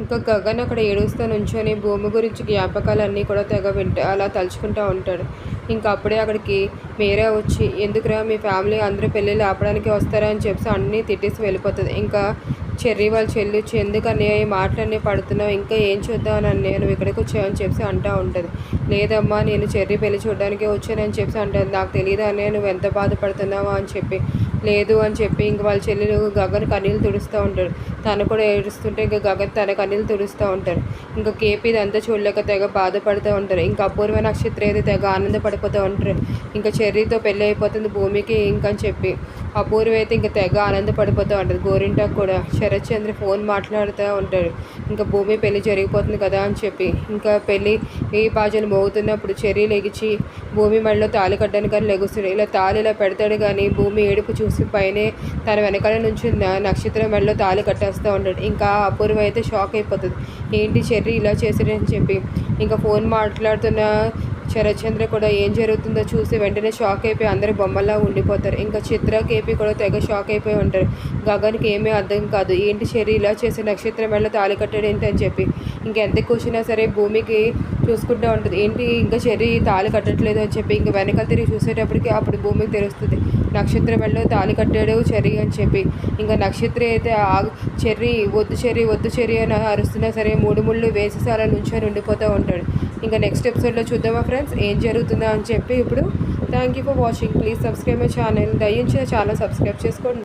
ఇంకా గగన్ అక్కడ ఏడుస్తూ నుంచొని భూమి గురించి జ్ఞాపకాలన్నీ కూడా తెగ వింట అలా తలుచుకుంటూ ఉంటాడు. ఇంకా అప్పుడే అక్కడికి మీరే వచ్చి ఎందుకురా మీ ఫ్యామిలీ అందరూ పెళ్ళిళ్ళు ఆపడానికి వస్తారా? అని చెప్పి అన్నీ తిట్టేసి వెళ్ళిపోతుంది. ఇంకా చెర్రీ వాళ్ళ చెల్లి వచ్చి ఎందుకని ఈ మాటలన్నీ పడుతున్నావు? ఇంకా ఏం చూద్దామని నేను ఇక్కడికి వచ్చావని చెప్పి అంటూ ఉంటుంది. లేదమ్మా నేను చెర్రీ పెళ్ళి చూడడానికి వచ్చానని చెప్పి అంటుంది. నాకు తెలియదు అన్నయ్య నువ్వు ఎంత బాధపడుతున్నావా? అని చెప్పి. లేదు అని చెప్పి ఇంక వాళ్ళ చెల్లెలు గగన్ కన్నీళ్ళు తుడుస్తూ ఉంటాడు. తను కూడా ఏడుస్తుంటే ఇంకా గగన్ తన కన్నీళ్ళు తుడుస్తూ ఉంటాడు. ఇంకా కేపీ ఇదంతా చూడలేక తెగ బాధపడుతూ ఉంటారు ఇంకా అపూర్వ నక్షత్రం అయితే తెగ ఆనందపడిపోతూ ఉంటారు ఇంకా చెర్రీతో పెళ్ళి అయిపోతుంది భూమికి ఇంకని చెప్పి. అపూర్వ అయితే ఇంకా తెగ ఆనందపడిపోతూ ఉంటుంది. గోరింటాకు కూడా శరత్ చంద్ర ఫోన్ మాట్లాడుతూ ఉంటాడు. ఇంకా భూమి పెళ్ళి జరిగిపోతుంది కదా అని చెప్పి. ఇంకా పెళ్ళి ఈ బాజలు మోగుతున్నప్పుడు చెర్రీ లెగిచి భూమి మెడలో తాళి కట్టడానికి కానీ లెగుస్తాడు. ఇలా తాళి ఇలా పెడతాడు కానీ భూమి ఏడుపు చూసి పైనే తన వెనకాల నుంచి నక్షత్రం మెడలో తాళి కట్టేస్తూ ఉంటాడు. ఇంకా అపూర్వ అయితే షాక్ అయిపోతుంది. ఏంటి చెర్రీ ఇలా చేసాడని చెప్పి. ఇంకా ఫోన్ మాట్లాడుతున్న శరత్చంద్ర కూడా ఏం జరుగుతుందో చూసి వెంటనే షాక్ అయిపోయి అందరూ బొమ్మలా ఉండిపోతారు. ఇంకా చిత్ర కేపీ కూడా తెగ షాక్ అయిపోయి ఉంటారు. గగన్కి ఏమీ అర్థం కాదు. ఏంటి చెర్రీ ఇలా చేసి నక్షత్రం మెడలో తాళి కట్టాడు ఏంటి అని చెప్పి. ఇంకెంత కూర్చున్నా సరే భూమికి చూసుకుంటూ ఉంటుంది. ఏంటి ఇంకా చెర్రీ తాళి కట్టట్లేదు అని చెప్పి ఇంకా వెనకాల తిరిగి చూసేటప్పటికి అప్పుడు భూమికి తెలుస్తుంది. నక్షత్రం మెడలో తాళి కట్టాడు చెర్రీ అని చెప్పి. ఇంకా నక్షత్రం అయితే ఆ చెర్రీ వద్దు చెర్రీ వద్దు చెర్రీ అని అరుస్తున్నా సరే మూడు ముళ్ళు వేసేసి అలా నుంచొని ఉండిపోతూ ఉంటాడు. ఇంకా నెక్స్ట్ ఎపిసోడ్లో చూద్దామా ఫ్రెండ్స్? ఏం జరుగుతుందో అని చెప్పి ఇప్పుడు. Thank you for watching. Please subscribe my channel. దయించిన channel subscribe చేసుకోండి.